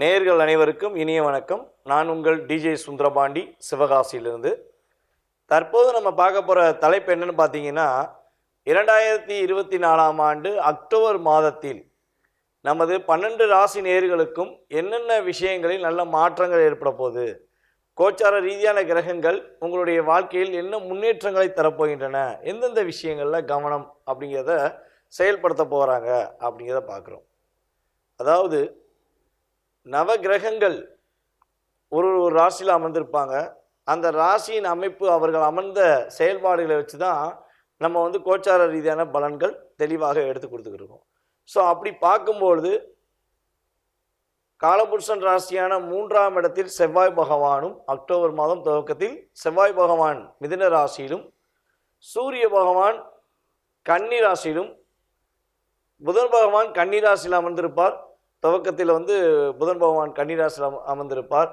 நேர்கள் அனைவருக்கும் இனிய வணக்கம். நான் உங்கள் டிஜே சுந்தரபாண்டி சிவகாசியிலிருந்து. தற்போது நம்ம பார்க்க போகிற தலைப்பு என்னன்னு பார்த்தீங்கன்னா இரண்டாயிரத்தி இருபத்தி நாலாம் ஆண்டு அக்டோபர் மாதத்தில் நமது பன்னெண்டு ராசி நேர்களுக்கும் என்னென்ன விஷயங்களில் நல்ல மாற்றங்கள் ஏற்பட போகுது கோச்சார ரீதியான கிரகங்கள் உங்களுடைய வாழ்க்கையில் என்ன முன்னேற்றங்களை தரப்போகின்றன எந்தெந்த விஷயங்களில் கவனம் அப்படிங்கிறத செயல்படுத்த போகிறாங்க அப்படிங்கிறத பார்க்குறோம். அதாவது நவ கிரகங்கள் ஒரு ஒரு ராசியில் அமர்ந்திருப்பாங்க. அந்த ராசியின் அமைப்பு அவர்கள் அமர்ந்த செயல்பாடுகளை வச்சு தான் நம்ம வந்து கோச்சார ரீதியான பலன்கள் தெளிவாக எடுத்து கொடுத்துக்கிருக்கோம் ஸோ அப்படி பார்க்கும்பொழுது காலபுருஷன் ராசியான மூன்றாம் இடத்தில் செவ்வாய் பகவானும் அக்டோபர் மாதம் துவக்கத்தில் செவ்வாய் பகவான் மிதுன ராசியிலும் சூரிய பகவான் கன்னி ராசியிலும் புதன் பகவான் கன்னி ராசியில் அமர்ந்திருப்பார். துவக்கத்தில் வந்து புதன் பகவான் கன்னி ராசியில் அமர்ந்திருப்பார்.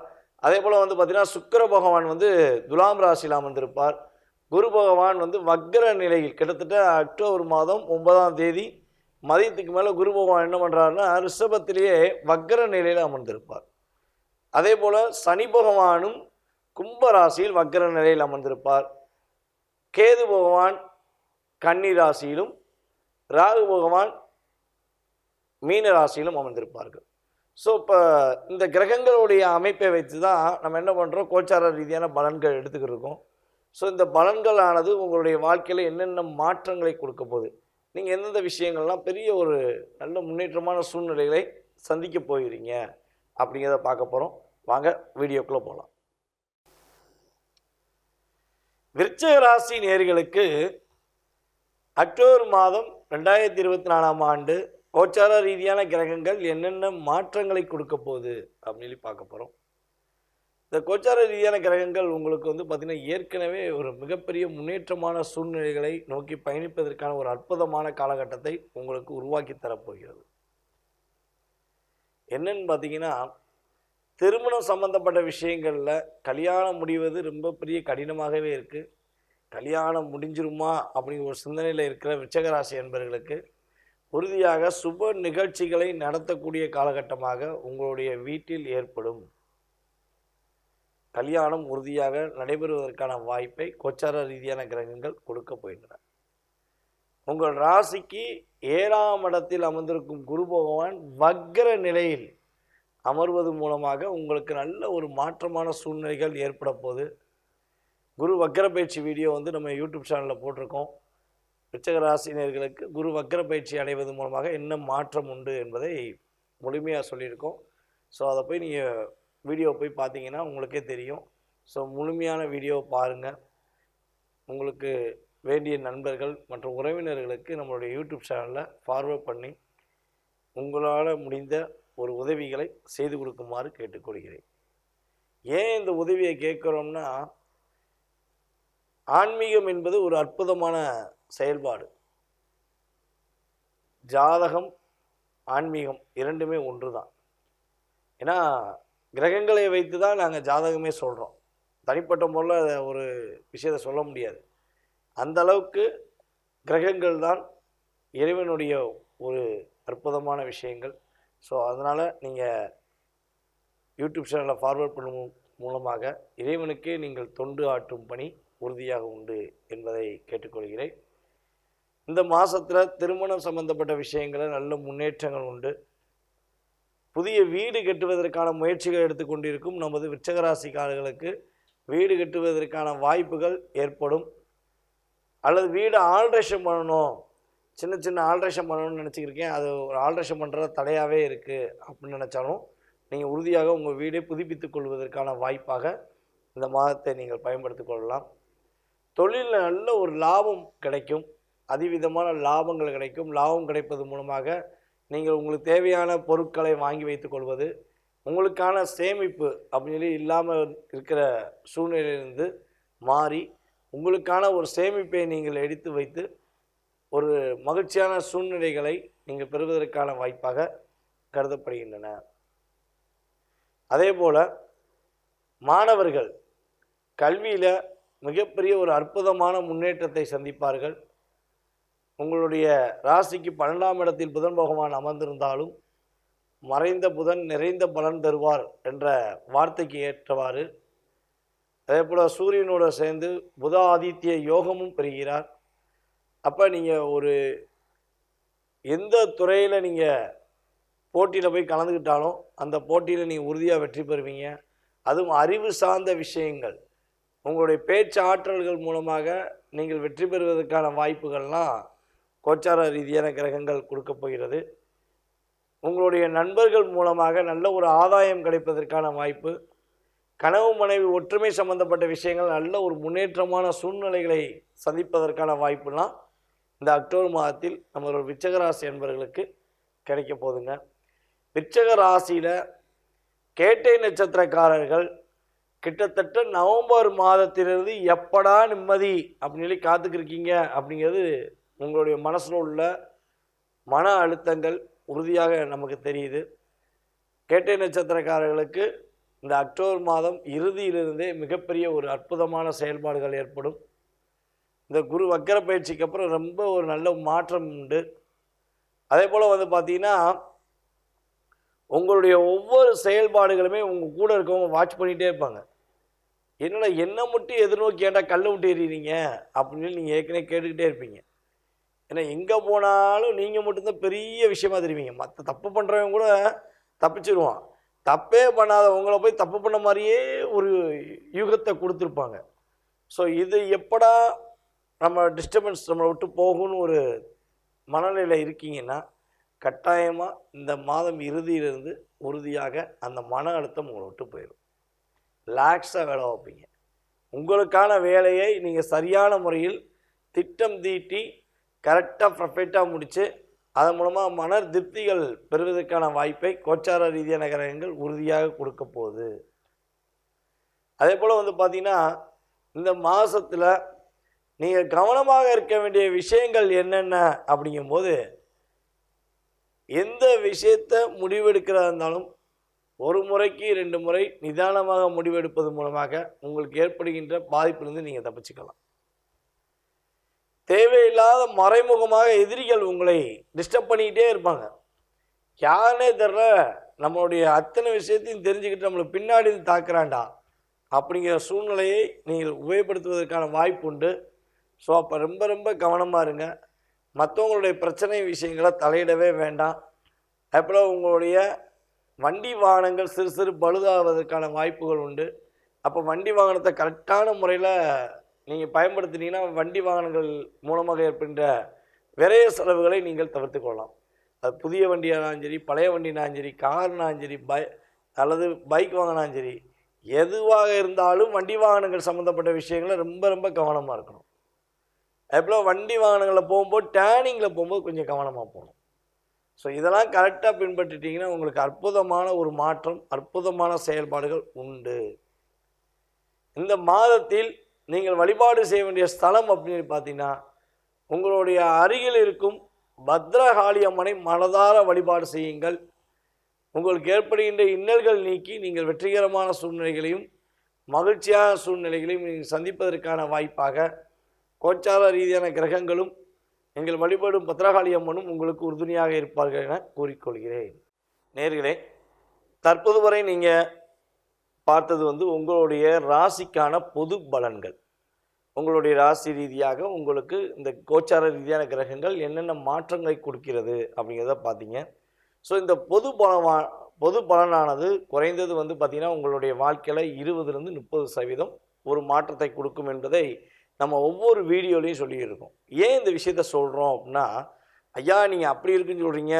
அதே போல் வந்து பார்த்திங்கன்னா சுக்கர பகவான் வந்து துலாம் ராசியில் அமர்ந்திருப்பார். குரு பகவான் வந்து வக்ர நிலையில் கிட்டத்தட்ட அக்டோபர் மாதம் ஒன்பதாம் தேதி மதியத்துக்கு மேலே குரு பகவான் என்ன பண்ணுறாருன்னா ரிஷபத்திலேயே வக்ர நிலையில் அமர்ந்திருப்பார். அதே போல் சனி பகவானும் கும்ப ராசியில் வக்ர நிலையில் அமர்ந்திருப்பார். கேது பகவான் கன்னி ராசியிலும் ராகு பகவான் மீன ராசியிலும் அமர்ந்திருப்பார்கள். ஸோ இப்போ இந்த கிரகங்களுடைய அமைப்பை வைத்து தான் நம்ம என்ன பண்ணுறோம் கோச்சார ரீதியான பலன்கள் எடுத்துக்கிட்டு இருக்கோம். ஸோ இந்த பலன்களானது உங்களுடைய வாழ்க்கையில் என்னென்ன மாற்றங்களை கொடுக்க போகுது? நீங்கள் எந்தெந்த விஷயங்கள்லாம் பெரிய ஒரு நல்ல முன்னேற்றமான சூழ்நிலைகளை சந்திக்க போகிறீங்க? அப்படிங்கிறத பார்க்க போகிறோம் வாங்க வீடியோக்குள்ளே போகலாம் விருச்சக ராசி நேர்களுக்கு அக்டோபர் மாதம் ரெண்டாயிரத்தி இருபத்தி நாலாம் ஆண்டு கோச்சார ரீதியான கிரகங்கள் என்னென்ன மாற்றங்களை கொடுக்க போகுது அப்படின்னு சொல்லி பார்க்க போகிறோம் இந்த கோச்சார ரீதியான கிரகங்கள் உங்களுக்கு வந்து பார்த்திங்கன்னா ஏற்கனவே ஒரு மிகப்பெரிய முன்னேற்றமான சூழ்நிலைகளை நோக்கி பயணிப்பதற்கான ஒரு அற்புதமான காலகட்டத்தை உங்களுக்கு உருவாக்கி தரப்போகிறது என்னன்னு பார்த்தீங்கன்னா திருமணம் சம்பந்தப்பட்ட விஷயங்களில் கல்யாணம் முடிவது ரொம்ப பெரிய கடினமாகவே இருக்குது கல்யாணம் முடிஞ்சிருமா அப்படிங்கிற ஒரு சிந்தனையில் இருக்கிற விச்சகராசி என்பவர்களுக்கு உறுதியாக சுப நிகழ்ச்சிகளை நடத்தக்கூடிய காலகட்டமாக உங்களுடைய வீட்டில் ஏற்படும். கல்யாணம் உறுதியாக நடைபெறுவதற்கான வாய்ப்பை கோச்சார ரீதியான கிரகங்கள் கொடுக்க போகின்றன. உங்கள் ராசிக்கு ஏழாம் இடத்தில் அமர்ந்திருக்கும் குரு பகவான் வக்கர நிலையில் அமர்வது மூலமாக உங்களுக்கு நல்ல ஒரு மாற்றமான சூழ்நிலைகள் ஏற்பட போகுது. குரு வக்கர பயிற்சி வீடியோ வந்து நம்ம யூடியூப் சேனலில் போட்டிருக்கோம். ரிச்சகராசினியர்களுக்கு குரு வக்ர பயிற்சி அடைவது மூலமாக என்ன மாற்றம் உண்டு என்பதை முழுமையாக சொல்லியிருக்கோம். ஸோ அதை போய் நீங்கள் வீடியோ போய் பார்த்தீங்கன்னா உங்களுக்கே தெரியும். ஸோ முழுமையான வீடியோ பாருங்கள் உங்களுக்கு வேண்டிய நண்பர்கள் மற்றும் உறவினர்களுக்கு நம்மளுடைய யூடியூப் சேனலில் ஃபார்வர்ட் பண்ணி உங்களால் முடிந்த ஒரு உதவிகளை செய்து கொடுக்குமாறு கேட்டுக்கொள்கிறேன். ஏன் இந்த உதவியை கேட்குறோம்னா ஆன்மீகம் என்பது ஒரு அற்புதமான செயல்பாடு. ஜாதகம் ஆன்மீகம் இரண்டுமே ஒன்று தான் ஏன்னா கிரகங்களை வைத்து தான் நாங்கள் ஜாதகமே சொல்கிறோம் தனிப்பட்ட முறையில் அதை ஒரு விஷயத்தை சொல்ல முடியாது. அந்த அளவுக்கு கிரகங்கள் தான் இறைவனுடைய ஒரு அற்புதமான விஷயங்கள். ஸோ அதனால் நீங்கள் யூடியூப் சேனலை ஃபார்வர்ட் பண்ணும் மூலமாக இறைவனுக்கே நீங்கள் தொண்டு ஆற்றும் பணி உறுதியாக உண்டு என்பதை கேட்டுக்கொள்கிறேன். இந்த மாதத்தில் திருமணம் சம்பந்தப்பட்ட விஷயங்களில் நல்ல முன்னேற்றங்கள் உண்டு. புதிய வீடு கட்டுவதற்கான முயற்சிகள் எடுத்துக்கொண்டிருக்கும் நமது விச்சகராசிக்காரர்களுக்கு வீடு கட்டுவதற்கான வாய்ப்புகள் ஏற்படும். அல்லது வீடு ஆல்ட்ரேஷன் பண்ணணும். சின்ன சின்ன ஆல்ட்ரேஷன் பண்ணணும்னு நினச்சிக்கிருக்கேன். அது ஒரு ஆல்ட்ரேஷன் பண்ணுறது தடையாகவே இருக்குது அப்படின்னு நினச்சாலும் நீங்கள் உறுதியாக உங்கள் வீடை புதுப்பித்துக் கொள்வதற்கான வாய்ப்பாக இந்த மாதத்தை நீங்கள் பயன்படுத்திக் கொள்ளலாம். தொழிலில் நல்ல ஒரு லாபம் கிடைக்கும். அதிவிதமான லாபங்கள் கிடைக்கும். லாபம் கிடைப்பது மூலமாக நீங்கள் உங்களுக்கு தேவையான பொருட்களை வாங்கி வைத்துக் கொள்வது உங்களுக்கான சேமிப்பு அப்படின்னு சொல்லி இல்லாமல் இருக்கிற சூழ்நிலையிலிருந்து மாறி உங்களுக்கான ஒரு சேமிப்பை நீங்கள் எடுத்து வைத்து ஒரு மகிழ்ச்சியான சூழ்நிலைகளை நீங்கள் பெறுவதற்கான வாய்ப்பாக கருதப்படுகின்றன. அதே போல் மாணவர்கள் கல்வியில் மிகப்பெரிய ஒரு அற்புதமான முன்னேற்றத்தை சந்திப்பார்கள். உங்களுடைய ராசிக்கு பன்னெண்டாம் இடத்தில் புதன் பகவான் அமர்ந்திருந்தாலும் மறைந்த புதன் நிறைந்த பலன் தருவார் என்ற வார்த்தைக்கு ஏற்றவாறு அதே போல் சூரியனோட சேர்ந்து புத ஆதித்ய யோகமும் பெறுகிறார். அப்போ நீங்கள் ஒரு எந்த துறையில் நீங்கள் போட்டியில் போய் கலந்துக்கிட்டாலும் அந்த போட்டியில் நீங்கள் உறுதியாக வெற்றி பெறுவீங்க. அதுவும் அறிவு சார்ந்த விஷயங்கள். உங்களுடைய பேச்சு ஆற்றல்கள் மூலமாக நீங்கள் வெற்றி பெறுவதற்கான வாய்ப்புகள்லாம் கோச்சார ரீதியான கிரகங்கள் கொடுக்கப் போகிறது. உங்களுடைய நண்பர்கள் மூலமாக நல்ல ஒரு ஆதாயம் கிடைப்பதற்கான வாய்ப்பு. கனவு மனைவி ஒற்றுமை சம்பந்தப்பட்ட விஷயங்கள் நல்ல ஒரு முன்னேற்றமான சூழ்நிலைகளை சந்திப்பதற்கான வாய்ப்புலாம் இந்த அக்டோபர் மாதத்தில் நம்மளோட விச்சகராசி என்பவர்களுக்கு கிடைக்க போதுங்க விச்சக ராசியில் கேட்டை நட்சத்திரக்காரர்கள் கிட்டத்தட்ட நவம்பர் மாதத்திலிருந்து எப்படா நிம்மதி அப்படின்னு சொல்லி காத்துக்கிருக்கீங்க அப்படிங்கிறது உங்களுடைய மனசில் உள்ள மன அழுத்தங்கள் உறுதியாக நமக்கு தெரியுது. கேட்டை நட்சத்திரக்காரர்களுக்கு இந்த அக்டோபர் மாதம் இறுதியிலிருந்தே மிகப்பெரிய ஒரு அற்புதமான செயல்பாடுகள் ஏற்படும். இந்த குரு வக்கர பயிற்சிக்கு அப்புறம் ரொம்ப ஒரு நல்ல மாற்றம் உண்டு. அதே போல் வந்து பார்த்தீங்கன்னா உங்களுடைய ஒவ்வொரு செயல்பாடுகளுமே உங்கள் கூட இருக்கவங்க வாட்ச் பண்ணிகிட்டே இருப்பாங்க. என்னடா என்ன மட்டும் எதிர்நோக்கி ஏன்டா கல்லை விட்டு எறிகிறீங்க அப்படின்னு நீங்கள் ஏற்கனவே கேட்டுக்கிட்டே இருப்பீங்க. ஏன்னா எங்கே போனாலும் நீங்கள் மட்டும்தான் பெரிய விஷயமா தெரிவிங்க. மற்ற தப்பு பண்ணுறவங்க கூட தப்பிச்சிருவான். தப்பே பண்ணாத உங்களை போய் தப்பு பண்ண மாதிரியே ஒரு யுகத்தை கொடுத்துருப்பாங்க. ஸோ இது எப்படா நம்ம டிஸ்டர்பன்ஸ் நம்மளை விட்டு போகும்னு ஒரு மனநிலையில் இருக்கீங்கன்னா கட்டாயமாக இந்த மாதம் இறுதியிலிருந்து உறுதியாக அந்த மன அழுத்தம் உங்களை விட்டு போயிடும். ரிலாக்ஸாக வேலை வைப்பீங்க உங்களுக்கான வேலையை நீங்கள் சரியான முறையில் திட்டம் தீட்டி கரெக்டாக பர்ஃபெக்டாக முடித்து அதன் மூலமாக மன திருப்திகள் பெறுவதற்கான வாய்ப்பை கோச்சார ரீதியான கிரகங்கள் உறுதியாக கொடுக்க போகுது. அதே போல் வந்து பார்த்திங்கன்னா இந்த மாதத்தில் நீங்கள் கவனமாக இருக்க வேண்டிய விஷயங்கள் என்னென்ன அப்படிங்கும்போது எந்த விஷயத்தை முடிவெடுக்கிறதா இருந்தாலும் ஒரு முறைக்கு ரெண்டு முறை நிதானமாக முடிவெடுப்பது மூலமாக உங்களுக்கு ஏற்படுகின்ற பாதிப்பிலிருந்து நீங்கள் தப்பிச்சுக்கலாம். தேவையில்லாத மறைமுகமாக எதிரிகள் உங்களை டிஸ்டர்ப் பண்ணிக்கிட்டே இருப்பாங்க. யாருனே தெரில நம்மளுடைய அத்தனை விஷயத்தையும் தெரிஞ்சுக்கிட்டு நம்மளை பின்னாடி தாக்குறாண்டா அப்படிங்கிற சூழ்நிலையை நீங்கள் உபயோகப்படுத்துவதற்கான வாய்ப்பு உண்டு. ஸோ அப்போ ரொம்ப ரொம்ப கவனமாக இருங்க. மற்றவங்களுடைய பிரச்சனை விஷயங்களை தலையிடவே வேண்டாம். அதுபோல் உங்களுடைய வண்டி வாகனங்கள் சிறு சிறு பழுதாவதற்கான வாய்ப்புகள் உண்டு. அப்போ வண்டி வாகனத்தை கரெக்டான முறையில் நீங்கள் பயன்படுத்தினீங்கன்னா வண்டி வாகனங்கள் மூலமாக ஏற்படுகின்ற விரைய செலவுகளை நீங்கள் தவிர்த்து கொள்ளலாம். அது புதிய வண்டியானாலும் சரி பழைய வண்டினாலும் சரி கார்னாலும் சரி பை அல்லது பைக் வாங்கினாலும் சரி எதுவாக இருந்தாலும் வண்டி வாகனங்கள் சம்மந்தப்பட்ட விஷயங்களை ரொம்ப ரொம்ப கவனமாக இருக்கணும். அதுபோல் வண்டி வாகனங்களில் போகும்போது டேனிங்கில் போகும்போது கொஞ்சம் கவனமாக போகணும். ஸோ இதெல்லாம் கரெக்டாக பின்பற்றிட்டிங்கன்னா உங்களுக்கு அற்புதமான ஒரு மாற்றம் அற்புதமான செயல்பாடுகள் உண்டு. இந்த மாதத்தில் நீங்கள் வழிபாடு செய்ய வேண்டிய ஸ்தலம் அப்படின்னு பார்த்தீங்கன்னா உங்களுடைய அருகில் இருக்கும் பத்ரகாளி அம்மனை மனதார வழிபாடு செய்யுங்கள். உங்களுக்கு ஏற்படுகின்ற இன்னல்கள் நீக்கி நீங்கள் வெற்றிகரமான சூழ்நிலைகளையும் மகிழ்ச்சியான சூழ்நிலைகளையும் நீங்கள் சந்திப்பதற்கான வாய்ப்பாக கோச்சார ரீதியான கிரகங்களும் எங்கள் வழிபடும் பத்ரகாளி அம்மனும் உங்களுக்கு உறுதுணையாக இருப்பார்கள் என கூறிக்கொள்கிறேன். நேர்களே தற்போது வரை நீங்கள் பார்த்தது வந்து உங்களுடைய ராசிக்கான பொது பலன்கள். உங்களுடைய ராசி ரீதியாக உங்களுக்கு இந்த கோச்சார ரீதியான கிரகங்கள் என்னென்ன மாற்றங்களை கொடுக்கிறது அப்படிங்கிறத பார்த்தீங்க. ஸோ இந்த பொது பலமா பொது பலனானது குறைந்தது வந்து பார்த்திங்கன்னா உங்களுடைய வாழ்க்கையில் இருபதுலேருந்து முப்பது சதவீதம் ஒரு மாற்றத்தை கொடுக்கும் என்பதை நம்ம ஒவ்வொரு வீடியோலையும் சொல்லியிருக்கோம். ஏன் இந்த விஷயத்த சொல்கிறோம் அப்படின்னா ஐயா நீங்கள் அப்படி இருக்குன்னு சொல்கிறீங்க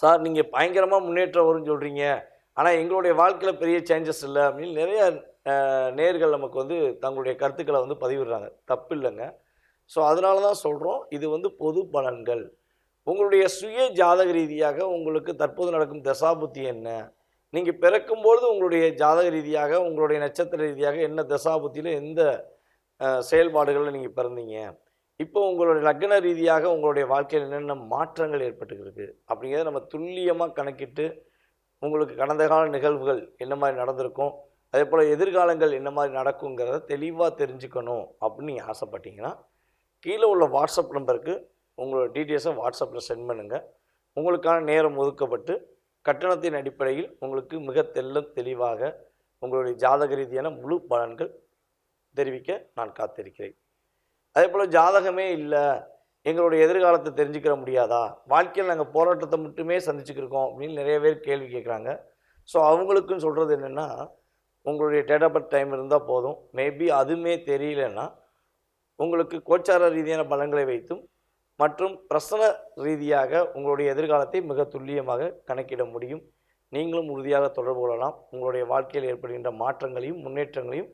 சார் நீங்கள் பயங்கரமாக முன்னேற்றம் வரும்னு சொல்கிறீங்க ஆனால் எங்களுடைய வாழ்க்கையில் பெரிய சேஞ்சஸ் இல்லை அப்படின்னு நிறைய நேர்கள் நமக்கு வந்து தங்களுடைய கருத்துக்களை வந்து பதிவிடுறாங்க. தப்பு இல்லைங்க. ஸோ அதனால தான் சொல்கிறோம் இது வந்து பொது பலன்கள். உங்களுடைய சுய ஜாதக ரீதியாக உங்களுக்கு தற்போது நடக்கும் தசாபுத்தி என்ன? நீங்கள் பிறக்கும்பொழுது உங்களுடைய ஜாதக ரீதியாக உங்களுடைய நட்சத்திர ரீதியாக என்ன தசாபுத்தியில் எந்த செயல்பாடுகளில் நீங்கள் பிறந்தீங்க? இப்போ உங்களுடைய லக்ன ரீதியாக உங்களுடைய வாழ்க்கையில் என்னென்ன மாற்றங்கள் ஏற்பட்டுருக்கு அப்படிங்கிறத நம்ம துல்லியமாக கணக்கிட்டு உங்களுக்கு கடந்த கால நிகழ்வுகள் என்ன மாதிரி நடந்திருக்கும்? அதே போல் எதிர்காலங்கள் என்ன மாதிரி நடக்குங்கிறத தெளிவாக தெரிஞ்சுக்கணும் அப்படின்னு நீங்கள் ஆசைப்பட்டீங்கன்னா கீழே உள்ள வாட்ஸ்அப் நம்பருக்கு உங்களோட டீட்டெயில்ஸை வாட்ஸ்அப்பில் சென்ட் பண்ணுங்கள் உங்களுக்கான நேரம் ஒதுக்கப்பட்டு கட்டணத்தின் அடிப்படையில் உங்களுக்கு மிக தெல்ல தெளிவாக உங்களுடைய ஜாதக ரீதியான முழு பலன்கள் தெரிவிக்க நான் காத்திருக்கிறேன். அதே போல் ஜாதகமே இல்லை எங்களுடைய எதிர்காலத்தை தெரிஞ்சுக்கிற முடியாதா? வாழ்க்கையில் நாங்கள் போராட்டத்தை மட்டுமே சந்திச்சுக்கிருக்கோம் அப்படின்னு நிறைய பேர் கேள்வி கேட்குறாங்க. ஸோ அவங்களுக்கும் சொல்கிறது என்னென்னா உங்களுடைய டேட் ஆஃப் பர்த் டைம் இருந்தால் போதும். மேபி அதுவுமே தெரியலன்னா உங்களுக்கு கோச்சார ரீதியான பலன்களை வைத்தும் மற்றும் பிரசன ரீதியாக உங்களுடைய எதிர்காலத்தை மிக துல்லியமாக கணக்கிட முடியும். நீங்களும் உறுதியாக தொடர்பு கொள்ளலாம். உங்களுடைய வாழ்க்கையில் ஏற்படுகின்ற மாற்றங்களையும் முன்னேற்றங்களையும்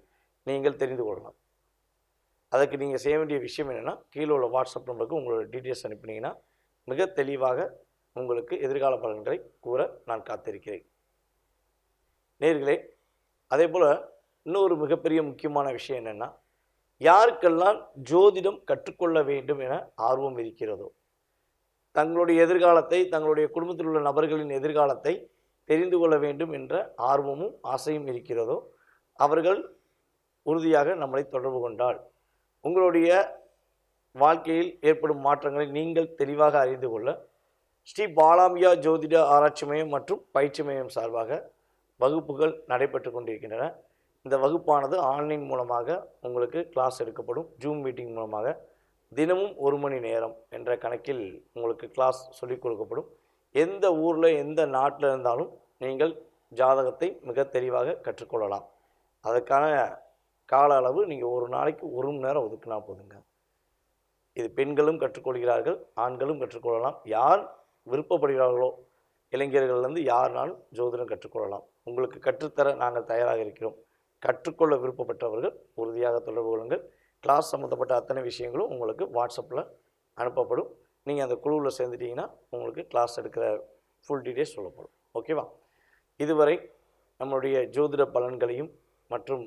நீங்கள் தெரிந்து கொள்ளலாம். அதுக்கு நீங்கள் செய்ய வேண்டிய விஷயம் என்னென்னா கீழே உள்ள வாட்ஸ்அப் நம்பருக்கு உங்களோட டீட்டெயில்ஸ் அனுப்பினீங்கன்னா மிக தெளிவாக உங்களுக்கு எதிர்கால பலன்களை கூற நான் காத்திருக்கிறேன். நேர்களே அதே போல் இன்னொரு மிகப்பெரிய முக்கியமான விஷயம் என்னென்னா யாருக்கெல்லாம் ஜோதிடம் கற்றுக்கொள்ள வேண்டும் என ஆர்வம் இருக்கிறதோ தங்களுடைய எதிர்காலத்தை தங்களுடைய குடும்பத்தில் உள்ள நபர்களின் எதிர்காலத்தை தெரிந்து கொள்ள வேண்டும் என்ற ஆர்வமும் ஆசையும் இருக்கிறதோ அவர்கள் உறுதியாக நம்மளை தொடர்பு கொண்டால் உங்களுடைய வாழ்க்கையில் ஏற்படும் மாற்றங்களை நீங்கள் தெளிவாக அறிந்து கொள்ள ஸ்ரீ பாலாமியா ஜோதிட ஆராய்ச்சி மையம் மற்றும் பயிற்சி மையம் சார்பாக வகுப்புகள் நடைபெற்று கொண்டிருக்கின்றன. இந்த வகுப்பானது ஆன்லைன் மூலமாக உங்களுக்கு கிளாஸ் எடுக்கப்படும். ஜூம் மீட்டிங் மூலமாக தினமும் ஒரு மணி நேரம் என்ற கணக்கில் உங்களுக்கு கிளாஸ் சொல்லிக் கொடுக்கப்படும். எந்த ஊரில் எந்த நாட்டில் இருந்தாலும் நீங்கள் ஜாதகத்தை மிக தெளிவாக கற்றுக்கொள்ளலாம் அதற்கான கால அளவு நீங்கள் ஒரு நாளைக்கு ஒரு மணி நேரம் ஒதுக்கினா போதுங்க. இது பெண்களும் கற்றுக்கொள்கிறார்கள் ஆண்களும் கற்றுக்கொள்ளலாம். யார் விருப்பப்படுகிறார்களோ இளைஞர்கள்லேருந்து யாருனாலும் ஜோதிடம் கற்றுக்கொள்ளலாம். உங்களுக்கு கற்றுத்தர நாங்கள் தயாராக இருக்கிறோம். கற்றுக்கொள்ள விருப்பப்பட்டவர்கள் உறுதியாக தொடர்பு கொள்ளுங்கள். கிளாஸ் சம்மந்தப்பட்ட அத்தனை விஷயங்களும் உங்களுக்கு வாட்ஸ்அப்பில் அனுப்பப்படும். நீங்கள் அந்த குழுவில் சேர்ந்துட்டிங்கன்னா உங்களுக்கு கிளாஸ் எடுக்கிற ஃபுல் டீட்டெயில்ஸ் சொல்லப்படும். ஓகேவா இதுவரை நம்மளுடைய ஜோதிட பலன்களையும் மற்றும்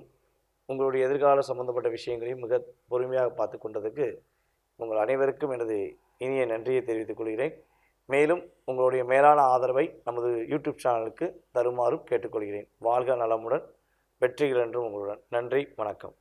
உங்களுடைய எதிர்கால சம்பந்தப்பட்ட விஷயங்களையும் மிக பொறுமையாக பார்த்து கொண்டதுக்கு உங்கள் அனைவருக்கும் எனது இனிய நன்றியை தெரிவித்துக் கொள்கிறேன். மேலும் உங்களுடைய மேலான ஆதரவை நமது யூடியூப் சேனலுக்கு தருமாறும் கேட்டுக்கொள்கிறேன். வாழ்க நலமுடன் வெற்றிகள் என்றும் உங்களுடன். நன்றி வணக்கம்.